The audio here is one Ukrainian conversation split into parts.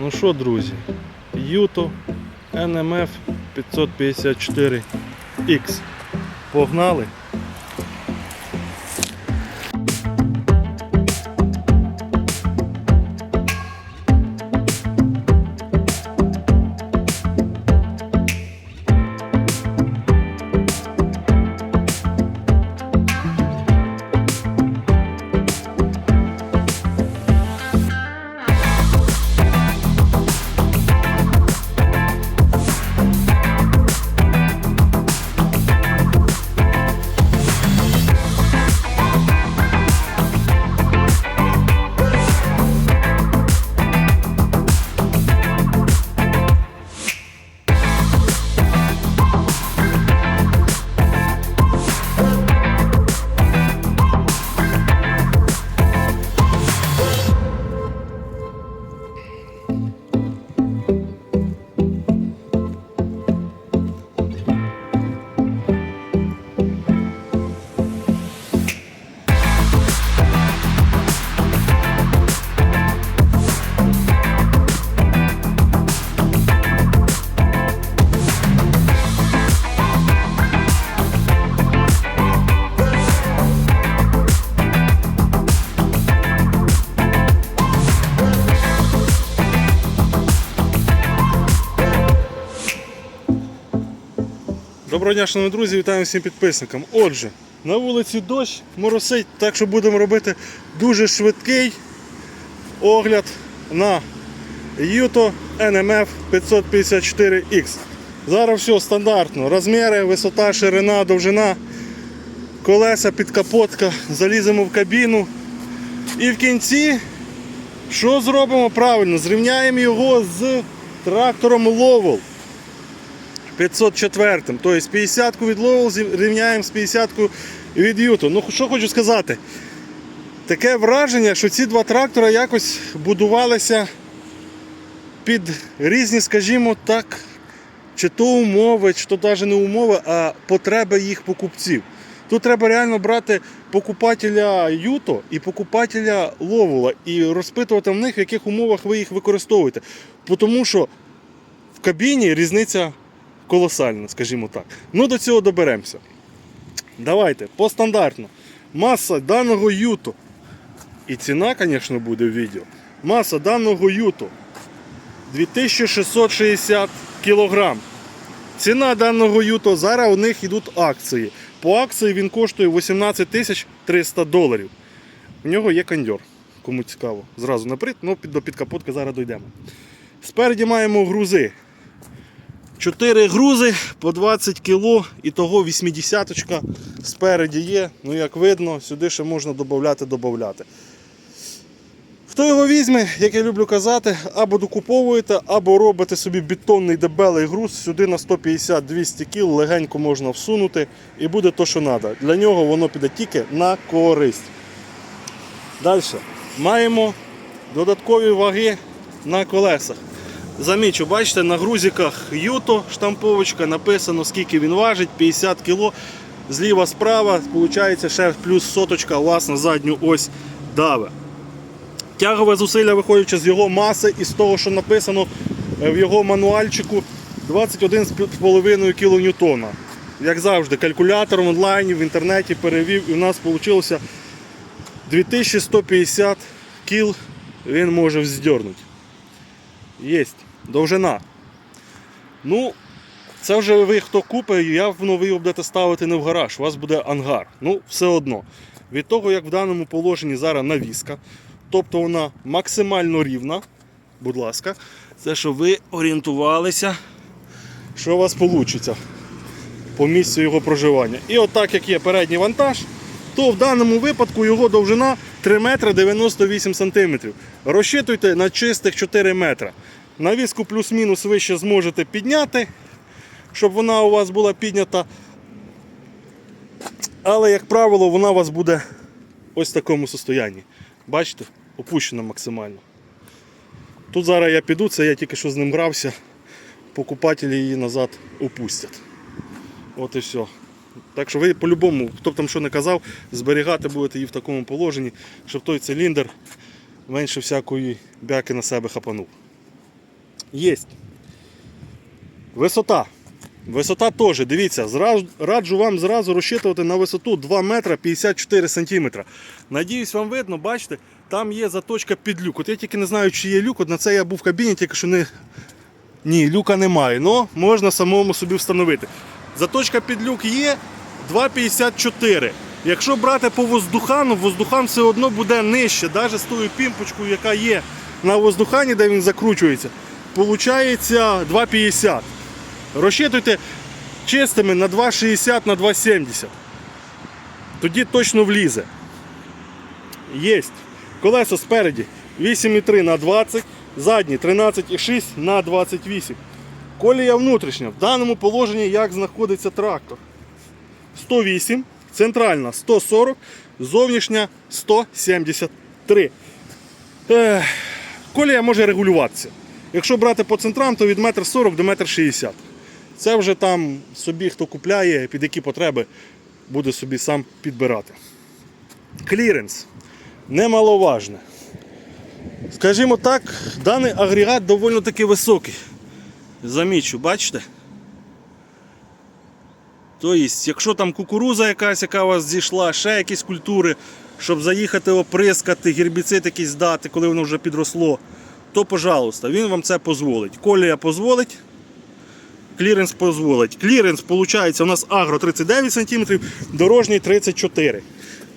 Ну що, друзі, Юто NMF 554X. Погнали. Доброго дня, шановні друзі, вітаю всім підписникам. Отже, на вулиці дощ, моросить, так що будемо робити дуже швидкий огляд на Юто NMF 554X. Зараз все стандартно. Розміри, висота, ширина, довжина, колеса, підкапотка, заліземо в кабіну. І в кінці, що зробимо правильно? Зрівняємо його з трактором Lowell. 504. Тобто 50-ку від Lowell рівняємо з 50-ку від Юто. Ну, що хочу сказати. Таке враження, що ці два трактора якось будувалися під різні, скажімо так, чи то умови, чи то навіть не умови, а потреби їх покупців. Тут треба реально брати покупателя Юто і покупателя Ловула і розпитувати в них, в яких умовах ви їх використовуєте. Тому що в кабіні різниця колосальна, скажімо так. Ну до цього доберемося. Давайте, по стандартно. Маса даного Юто. І ціна, звісно, буде в відео. Маса даного Юто 2660 кг. Ціна даного Юто, зараз у них йдуть акції. По акції він коштує 18 300 доларів. У нього є кондьор. Кому цікаво. Зразу наперед, ну до підкапотки зараз дійдемо. Спереді маємо грузи. 4 грузи по 20 кг і того 80 спереді є. Ну, як видно, сюди ще можна додати, додати. Хто його візьме, як я люблю казати, або докуповуєте, або робите собі бетонний дебелий груз, сюди на 150-200 кг легенько можна всунути і буде то, що треба. Для нього воно піде тільки на користь. Далі. Маємо додаткові ваги на колесах. Замічу, бачите, на грузиках Юто штамповочка написано, скільки він важить, 50 кг. Зліва справа, виходить, ще плюс соточка вас на задню ось даве. Тягове зусилля, виходячи з його маси і з того, що написано е, в його мануальчику, 21,5 кН. Як завжди, калькулятор в онлайні, в інтернеті перевів і у нас вийшло 2150 кіл він може вздернути. Єсть. Довжина. Ну, це вже ви хто купить, явно ви його будете ставити не в гараж, у вас буде ангар. Ну, все одно. Від того, як в даному положенні зараз навіска, тобто вона максимально рівна, будь ласка, це що ви орієнтувалися, що у вас вийде по місцю його проживання. І от як є передній вантаж, то в даному випадку його довжина 3 метри 98 сантиметрів. Розчитуйте на чистих 4 метра. Навіску плюс-мінус ви ще зможете підняти, щоб вона у вас була піднята. Але, як правило, вона у вас буде ось в такому состоянні. Бачите, опущена максимально. Тут зараз я піду, це я тільки що з ним грався. Покупателі її назад опустять. От і все. Так що ви по-любому, хто б там що не казав, зберігати будете її в такому положенні, щоб той циліндр менше всякої бяки на себе хапанув. Єсть. Висота. Висота теж, дивіться, раджу вам зразу розчитувати на висоту 2 метра 54 сантиметра. Надіюсь, вам видно, бачите, там є заточка під люк. От я тільки не знаю, чи є люк. От на це я був в кабіні, тільки що не. Ні, люка немає. але можна самому собі встановити. Заточка під люк є 2,54. Якщо брати по воздухану, воздухан все одно буде нижче, навіть з тою пімпочкою, яка є на воздухані, де він закручується, получається 2,50. Розчитуйте чистими на 2,60 на 2,70. Тоді точно влізе. Єсть. Колесо спереді 8,3 на 20, задні 13,6 на 28. Колія внутрішня. В даному положенні як знаходиться трактор. 108, центральна 140, зовнішня 173. Колія може регулюватися. Якщо брати по центрам, то від 1,40 м до 1,60 м. Це вже там собі хто купляє, під які потреби буде собі сам підбирати. Кліренс немаловажне. Скажімо так, даний агрегат доволі таки високий. Замічу, бачите? Тобто, якщо там кукуруза якась, яка у вас зійшла, ще якісь культури, щоб заїхати оприскати, гербіцид якийсь дати, коли воно вже підросло, то пожалуйста, він вам це дозволить. Колія дозволить, кліренс дозволить. Кліренс, виходить, у нас агро 39 см, дорожній 34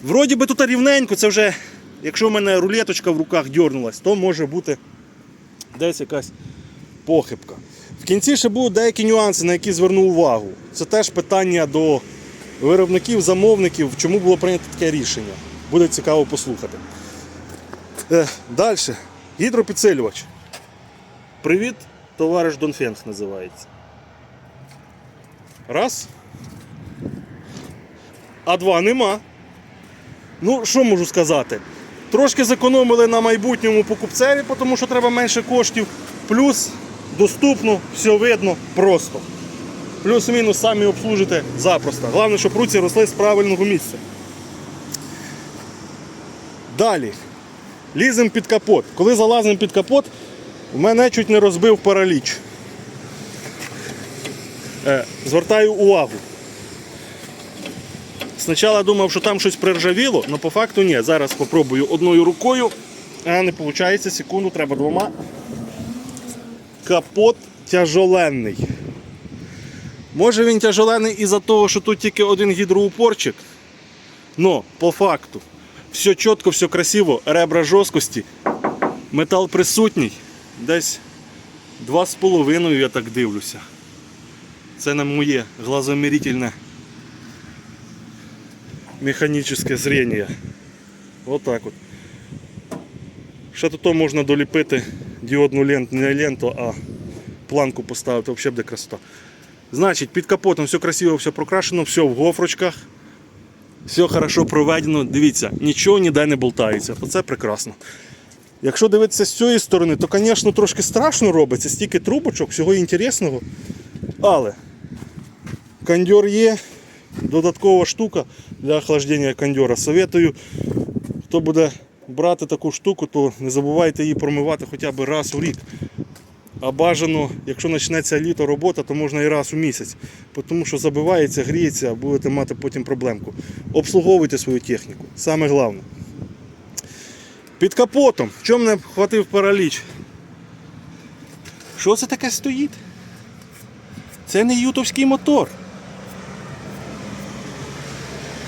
Вроді би тут рівненько, це вже, якщо в мене рулеточка в руках дьорнулась, то може бути десь якась похибка. В кінці ще будуть деякі нюанси, на які зверну увагу. Це теж питання до виробників, замовників, чому було прийнято таке рішення. Буде цікаво послухати. Е, Далі. Гідропідсилювач. Привіт, товариш Донфенс називається. Раз. А два нема. Ну, що можу сказати? Трошки зекономили на майбутньому покупцеві, тому що треба менше коштів. Плюс доступно, все видно, просто. Плюс-мінус самі обслужите запросто. Головне, щоб руці росли з правильного місця. Далі. Ліземо під капот. Коли залазимо під капот, в мене чуть не розбив параліч. Е, звертаю увагу. Спочатку думав, що там щось приржавіло, але по факту ні. Зараз спробую одною рукою, а не виходить, секунду, треба двома. Капот тяжоленний. Може він тяжоленний із-за того, що тут тільки один гідроупорчик. Но по факту все чітко, все красиво, ребра жорсткості, метал присутній. Десь 2,5 я так дивлюся. Це на моє глазомірительне механічне зрення. Отак от. Ще тут можна доліпити діодну ленту, не ленту, а планку поставити, взагалі буде красота. Значить, під капотом все красиво, все прокрашено, все в гофрочках. Все хорошо проведено. Дивіться, нічого ніде не болтається. Оце прекрасно. Якщо дивитися з цієї сторони, то, звісно, трошки страшно робиться, стільки трубочок, всього інтересного. Але кондьор є, додаткова штука для охлаждення кондьора. Советую, хто буде брати таку штуку, то не забувайте її промивати хоча б раз у рік. А бажано, якщо почнеться літо робота, то можна і раз у місяць. Тому що забивається, гріється, будете мати потім проблемку. Обслуговуйте свою техніку. Саме головне. Під капотом. Чому мене хватив параліч? Що це таке стоїть? Це не ютовський мотор.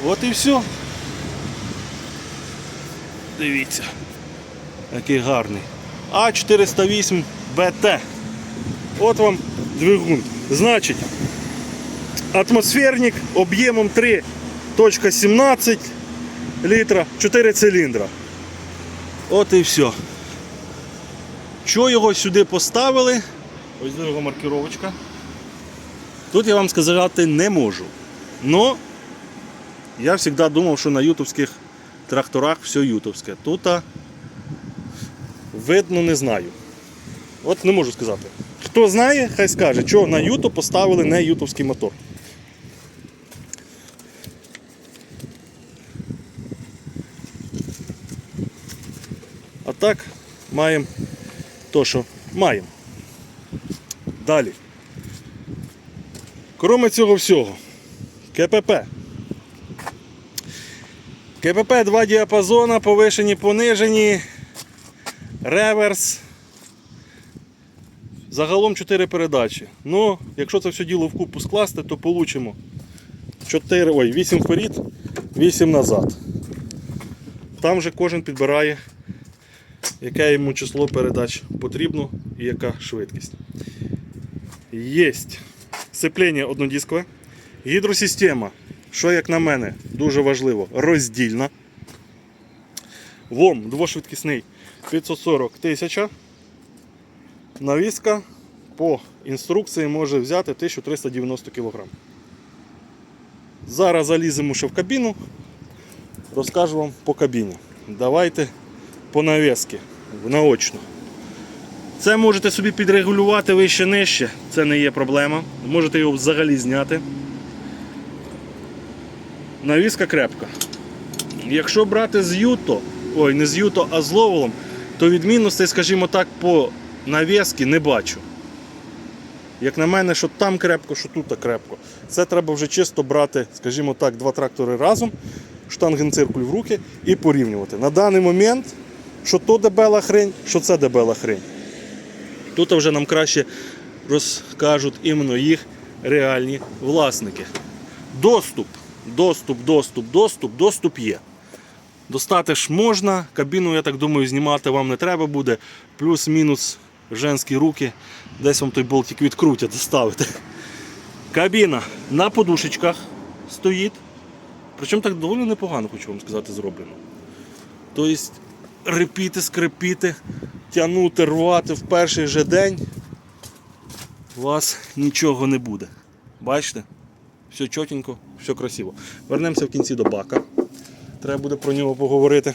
От і все. Дивіться. Який гарний. А408 БТ. От вам двигун. Значить, атмосферник об'ємом 3.17 літра, 4 циліндра. От і все. Що його сюди поставили? Ось його маркировочка. Тут я вам сказати не можу. Но я завжди думав, що на ютовських тракторах все ютовське. Тут видно не знаю. От не можу сказати. Хто знає, хай скаже, що на юту поставили не ютовський мотор. А так маємо то, що маємо. Далі. Кроме цього всього, КПП. КПП два діапазона, повишені, понижені, реверс. Загалом 4 передачі. Ну, якщо це все діло вкупу скласти, то получимо 4, ой, 8 вперед, 8 назад. Там же кожен підбирає, яке йому число передач потрібно і яка швидкість. Єсть сцеплення однодискове. Гідросистема, що як на мене, дуже важливо, роздільна. ВОМ двошвидкісний 540 тисяча. Навіска по інструкції може взяти 1390 кг. Зараз заліземо ще в кабіну, розкажу вам по кабіні. Давайте по навіски, наочно. Це можете собі підрегулювати вище нижче, це не є проблема. Можете його взагалі зняти. Навіска крепка. Якщо брати з Юто, ой, не з Юто, а з Ловелом, то відмінностей, скажімо так, по навіски не бачу. Як на мене, що там крепко, що тут крепко. Це треба вже чисто брати, скажімо так, два трактори разом, штангенциркуль в руки і порівнювати. На даний момент, що то дебела хрень, що це дебела хрень. Тут вже нам краще розкажуть іменно їх реальні власники. Доступ, доступ, доступ, доступ, доступ є. Достати ж можна, кабіну, я так думаю, знімати вам не треба буде. Плюс-мінус женські руки. Десь вам той болтик відкрутять, доставити. Кабіна на подушечках стоїть. Причому так доволі непогано, хочу вам сказати, зроблено. Тобто репіти, скрипіти, тягнути, рвати в перший же день. У вас нічого не буде. Бачите? Все чотенько, все красиво. Вернемося в кінці до бака. Треба буде про нього поговорити.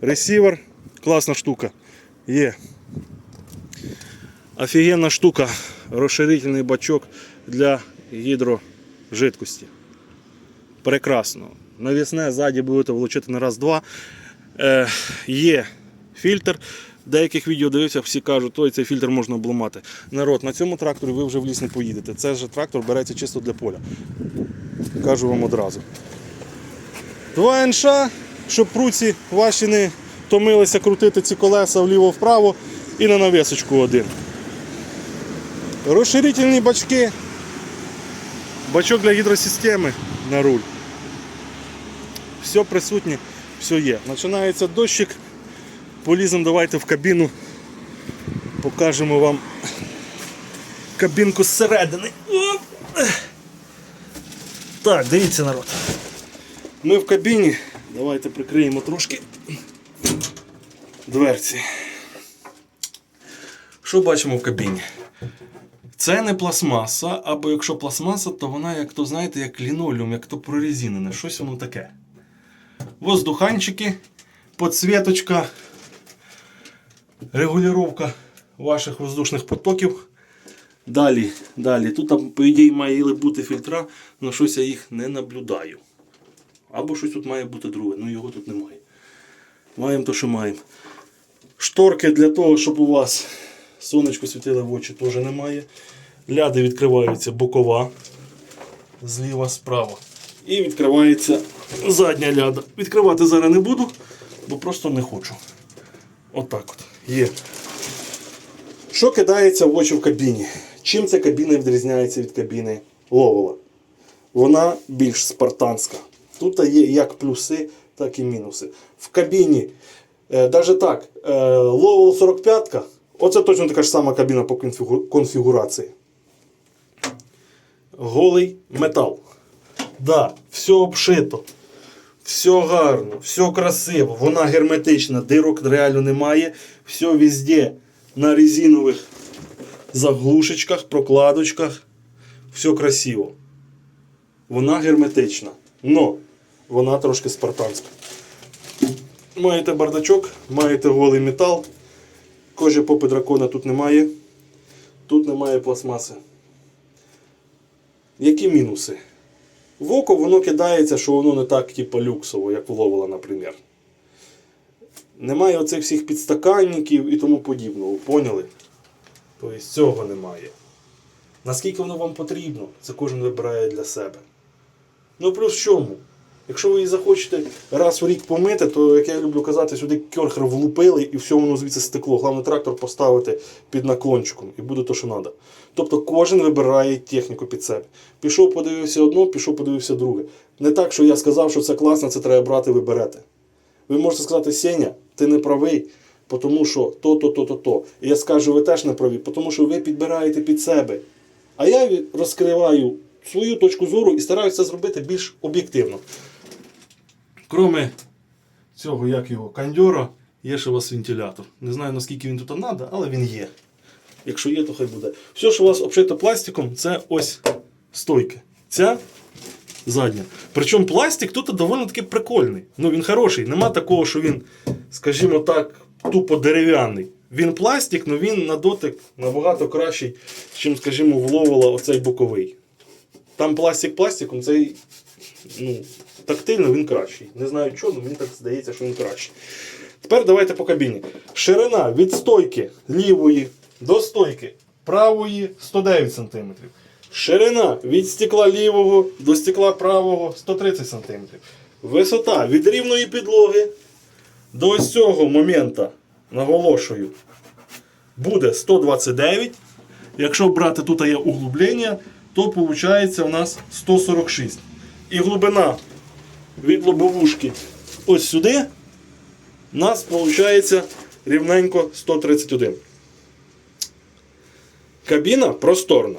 Ресівер, класна штука. Є. Офігенна штука, розширительний бачок для гідрожидкості. Прекрасно. Навісне ззаді будете влучити на раз-два. Е, є фільтр. Деяких відео дивився, всі кажуть, ой, цей фільтр можна обламати. Народ, на цьому тракторі ви вже в ліс не поїдете. Це ж трактор береться чисто для поля. Кажу вам одразу. Два НШ, щоб пруці ваші не томилися крутити ці колеса вліво-вправо і на навісочку один. Розширительні бачки. Бачок для гідросистеми на руль. Все присутнє, все є. Починається дощик. Поліземо давайте в кабіну. Покажемо вам кабінку зсередини. Так, дивіться народ. Ми в кабіні. Давайте прикриємо трошки дверці. Що бачимо в кабіні? Це не пластмаса, або якщо пластмаса, то вона, як то знаєте, як лінолеум, як то прорезинене, щось воно таке. Воздуханчики, подсвіточка, регулювання ваших воздушних потоків. Далі, далі. Тут, по ідеї, мали бути фільтра, але щось я їх не наблюдаю. Або щось тут має бути друге, ну його тут немає. Маємо то, що маємо. Шторки для того, щоб у вас сонечко світило в очі, теж немає. Ляди відкриваються бокова, зліва, справа. І відкривається задня ляда. Відкривати зараз не буду, бо просто не хочу. Отак от, Є. Що кидається в очі в кабіні? Чим ця кабіна відрізняється від кабіни Ловела? Вона більш спартанська. Тут є як плюси, так і мінуси. В кабіні, е, навіть так, е, Lowell 45, оце точно така ж сама кабіна по конфігурації. Голий метал. Да, все обшито. Все гарно, все красиво, вона герметична, дирок реально немає. Все везде на резинових заглушечках, прокладочках. Все красиво. Вона герметична. Но вона трошки спартанська. Маєте бардачок, маєте голий метал. Кожі попи дракона тут немає. Тут немає пластмаси. Які мінуси? В око воно кидається, що воно не так, типу, люксово, як в Ловела, наприклад. Немає оцих всіх підстаканників і тому подібного. Поняли? Тобто цього немає. Наскільки воно вам потрібно, це кожен вибирає для себе. Ну плюс в чому? Якщо ви її захочете раз в рік помити, то, як я люблю казати, сюди кьорхер влупили і все воно звідси стекло. Головне трактор поставити під наклончиком і буде то, що треба. Тобто кожен вибирає техніку під себе. Пішов, подивився одно, пішов, подивився друге. Не так, що я сказав, що це класно, це треба брати, ви берете. Ви можете сказати, Сеня, ти не правий, тому що то, то, то. І я скажу, ви теж не праві, тому що ви підбираєте під себе. А я розкриваю свою точку зору і стараюся зробити більш об'єктивно. Кроме цього, як його, кандьора, є ще у вас вентилятор. Не знаю, наскільки він тут треба, але він є. Якщо є, то хай буде. Все, що у вас обшито пластиком, це ось стойки. Ця задня. Причому пластик тут доволі таки прикольний. Ну він хороший. Нема такого, що він, скажімо так, тупо дерев'яний. Він пластик, але він на дотик набагато кращий, ніж, скажімо, вловила оцей боковий. Там пластик пластиком, цей ну, тактильно він кращий. Не знаю чого, але мені так здається, що він кращий. Тепер давайте по кабіні. Ширина від стойки лівої до стойки правої 109 см. Ширина від стекла лівого до стекла правого 130 см. Висота від рівної підлоги до ось цього моменту, наголошую, буде 129. Якщо брати тут є углублення, то виходить у нас 146. І глибина від лобовушки ось сюди у нас виходить рівненько 131. Кабіна просторна.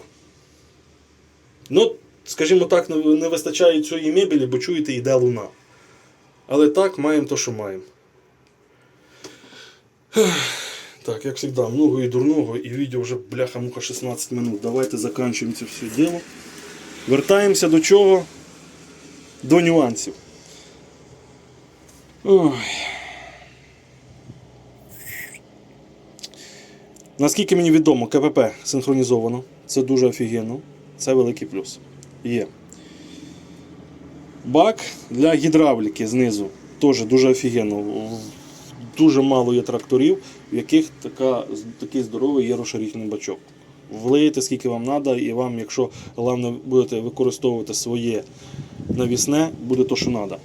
Ну, скажімо так, не вистачає цієї мебелі, бо чуєте, йде луна. Але так, маємо то, що маємо. Так, як завжди, много і дурного, і відео вже бляха-муха 16 минут. Давайте закінчуємо це все діло. Вертаємося до чого? До нюансів. Ой. Наскільки мені відомо, КПП синхронізовано. Це дуже офігенно. Це великий плюс. Є. Бак для гідравліки знизу. Теж дуже офігенно. Дуже мало є тракторів, в яких така, такий здоровий є розширительний бачок. Влиєте скільки вам треба, і вам, якщо головне будете використовувати своє навісне, буде то, що треба.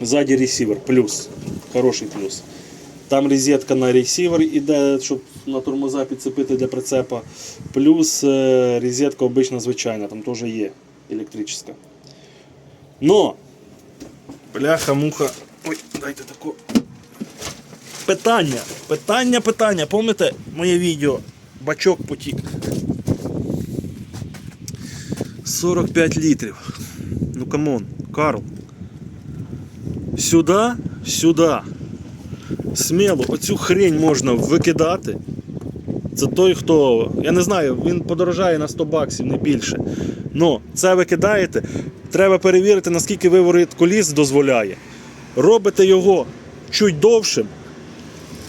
Ззаді ресівер, плюс. Хороший плюс. Там розетка на ресівер іде, щоб на тормоза підцепити для прицепа. Плюс е, розетка обична звичайна, там теж є електрична. Но! Бляха-муха. Ой, дайте таку. Питання. Питання, питання. Пам'ятаєте моє відео? Бачок потік. 45 літрів. Ну камон, Карл. Сюди, сюди. Сміло, оцю хрень можна викидати. Це той, хто. Я не знаю, він подорожає на 100 баксів, не більше. Ну, це ви кидаєте. Треба перевірити, наскільки виворіт коліс дозволяє. Робите його чуть довшим.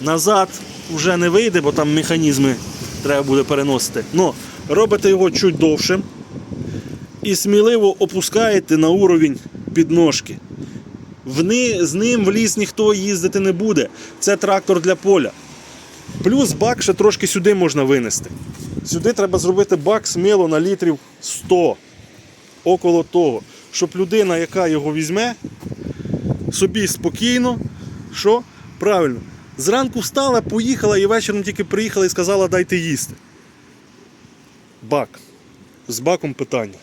Назад вже не вийде, бо там механізми треба буде переносити. Ну, робите його чуть довшим і сміливо опускаєте на уровень підножки. Вни, з ним в ліс ніхто їздити не буде. Це трактор для поля. Плюс бак ще трошки сюди можна винести. Сюди треба зробити бак сміло на літрів 100. Около того. Щоб людина, яка його візьме, собі спокійно, що? Правильно. Зранку встала, поїхала і вечором тільки приїхала і сказала, дайте їсти. Бак. З баком питання.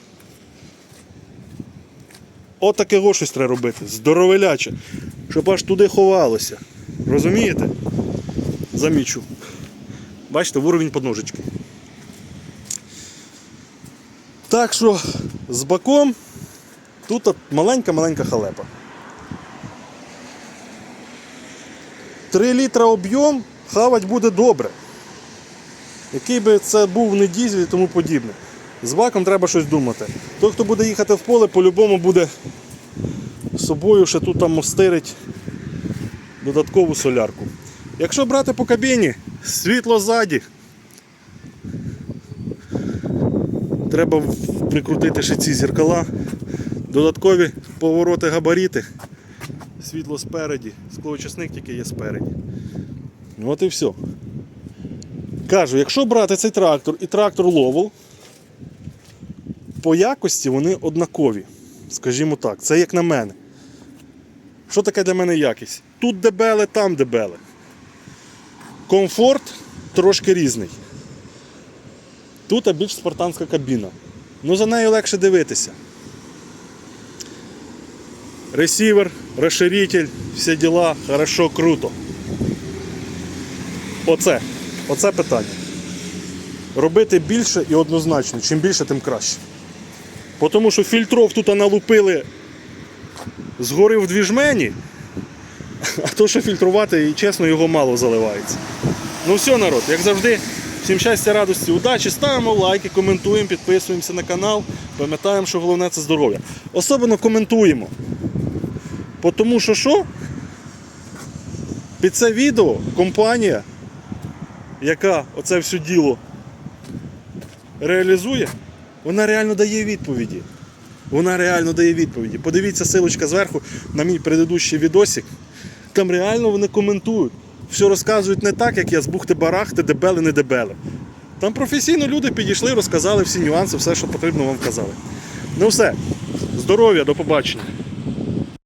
Отаке щось треба робити. Здоровеляче. Щоб аж туди ховалося. Розумієте? Замічу. Бачите, в уровень подножечки. Так що з баком тут маленька-маленька халепа. 3 літра об'єм хавать буде добре. Який би це був не дізель і тому подібне. З баком треба щось думати. Той, хто буде їхати в поле, по-любому буде собою ще тут там мостирить додаткову солярку. Якщо брати по кабіні, світло ззаді. Треба прикрутити ще ці зеркала, додаткові повороти габаріти. світло спереді, склоочисник тільки є спереді. От і все. Кажу, якщо брати цей трактор і трактор Ловол, по якості вони однакові. Скажімо так, це як на мене. Що таке для мене якість? Тут дебеле, там дебеле. Комфорт трошки різний. Тут більш спартанська кабіна. Ну за нею легше дивитися. Ресівер, розширитель, всі діла, хорошо, круто. Оце. Оце питання. Робити більше і однозначно. Чим більше, тим краще. Тому що фільтров тут налупили згори в дві жмені, а то, що фільтрувати, і чесно, його мало заливається. Ну все, народ, як завжди, всім щастя, радості, удачі. Ставимо лайки, коментуємо, підписуємося на канал. Пам'ятаємо, що головне це здоров'я. Особливо коментуємо. Бо Тому що що? Під це відео компанія, яка оце все діло реалізує, вона реально дає відповіді. Вона реально дає відповіді. Подивіться силочка зверху на мій предыдущий відосик. Там реально вони коментують. Все розказують не так, як я з бухти барахти, дебели, не дебели. Там професійно люди підійшли, розказали всі нюанси, все, що потрібно вам казали. Ну все. Здоров'я, до побачення.